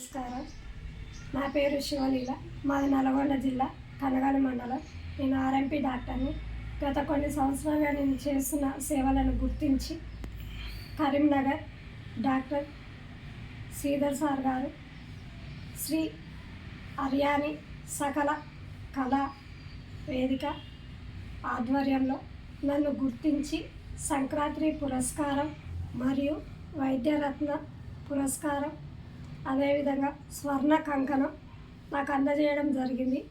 నమస్కారం. నా పేరు శివలీల. మాది నల్గొండ జిల్లా కనగాలి మండలం. నేను ఆర్ఎంపీ డాక్టర్ని. గత కొన్ని సంవత్సరాలుగా నేను చేస్తున్న సేవలను గుర్తించి కరీంనగర్ డాక్టర్ శ్రీధర్ సార్ గారు శ్రీ అర్యాని సకల కళా వేదిక ఆధ్వర్యంలో నన్ను గుర్తించి సంక్రాంతి పురస్కారం మరియు వైద్యరత్న పురస్కారం అదేవిధంగా స్వర్ణ కంకణం నాకు అందజేయడం జరిగింది.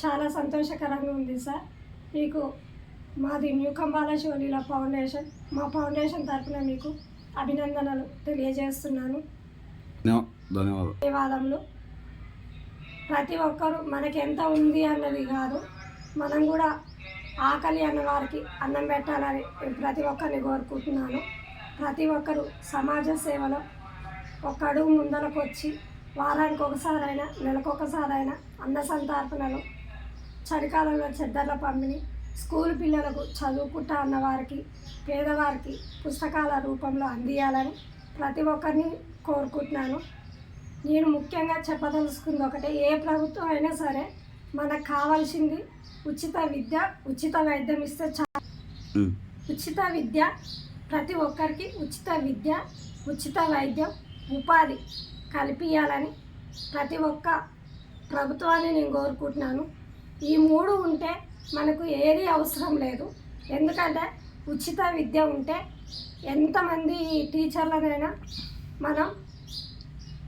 చాలా సంతోషకరంగా ఉంది సార్. మీకు మాది న్యూ కంబాల శివలీల ఫౌండేషన్. మా ఫౌండేషన్ తరఫున మీకు అభినందనలు తెలియజేస్తున్నాను. ధన్యవాదములు. ప్రతి ఒక్కరు మనకి ఎంత ఉంది అన్నది కాదు. మనం కూడా ఆకలి అన్న వారికి అన్నం పెట్టాలని ప్రతి ఒక్కరిని కోరుకుంటున్నాను. ప్రతి ఒక్కరు సమాజ సేవలో ఒక అడుగు ముందరకు వచ్చి వారానికి ఒకసారైనా నెలకు ఒకసారైనా అన్న సంతర్పణలు చలికాలంలో చెద్దర్ల పంపిణీ స్కూల్ పిల్లలకు చదువుకుంటా అన్న వారికి పేదవారికి పుస్తకాల రూపంలో అందియాలని ప్రతి ఒక్కరిని కోరుకుంటున్నాను నేను ముఖ్యంగా చెప్పదలుచుకుంది ఒకటే ఏ ప్రభుత్వం అయినా సరే మనకు కావాల్సింది ఉచిత విద్య ఉచిత వైద్యం ఇస్తే చాలు. ఉచిత విద్య ప్రతి ఒక్కరికి ఉచిత విద్య ఉచిత వైద్యం ఉపాధి కల్పించాలని ప్రతి ఒక్క ప్రభుత్వాన్ని నేను కోరుకుంటున్నాను. ఈ మూడు ఉంటే మనకు ఏది అవసరం లేదు. ఎందుకంటే ఉచిత విద్య ఉంటే ఎంతమంది టీచర్లనైనా మనం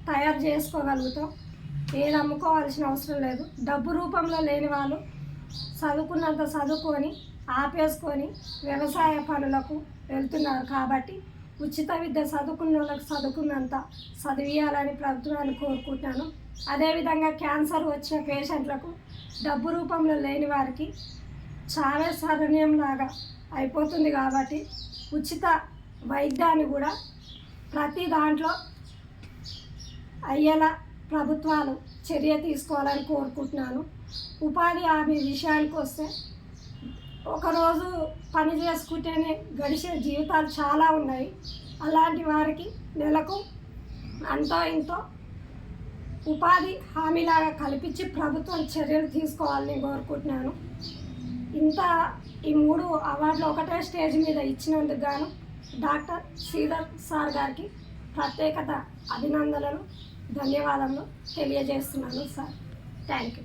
తయారు చేసుకోగలుగుతాం. ఏది అమ్ముకోవాల్సిన అవసరం లేదు. డబ్బు రూపంలో లేని వాళ్ళు చదువుకున్నంత చదువుకొని ఆపేసుకొని వ్యవసాయ పనులకు వెళ్తున్నారు కాబట్టి ఉచిత విద్య చదువుకున్న వాళ్ళకి చదువుకున్నంత చదివియాలని ప్రభుత్వాన్ని కోరుకుంటున్నాను. అదేవిధంగా క్యాన్సర్ వచ్చిన పేషెంట్లకు డబ్బు రూపంలో లేని వారికి చాలా సరణ్యంలాగా అయిపోతుంది కాబట్టి ఉచిత వైద్యాన్ని కూడా ప్రతి దాంట్లో అయ్యేలా ప్రభుత్వాలు చర్య తీసుకోవాలని కోరుకుంటున్నాను. ఉపాధి హామీ విషయానికి వస్తే ఒకరోజు పని చేసుకుంటేనే గడిచే జీవితాలు చాలా ఉన్నాయి. అలాంటి వారికి నెలకు అంతో ఇంతో ఉపాధి హామీలాగా కల్పించి ప్రభుత్వం చర్యలు తీసుకోవాలని కోరుకుంటున్నాను. ఇంత ఈ మూడు అవార్డులు ఒకటే స్టేజ్ మీద ఇచ్చినందుకు గాను డాక్టర్ శ్రీధర్ సార్ గారికి ప్రత్యేకత అభినందనలు ధన్యవాదములు తెలియజేస్తున్నాను సార్. Thank you.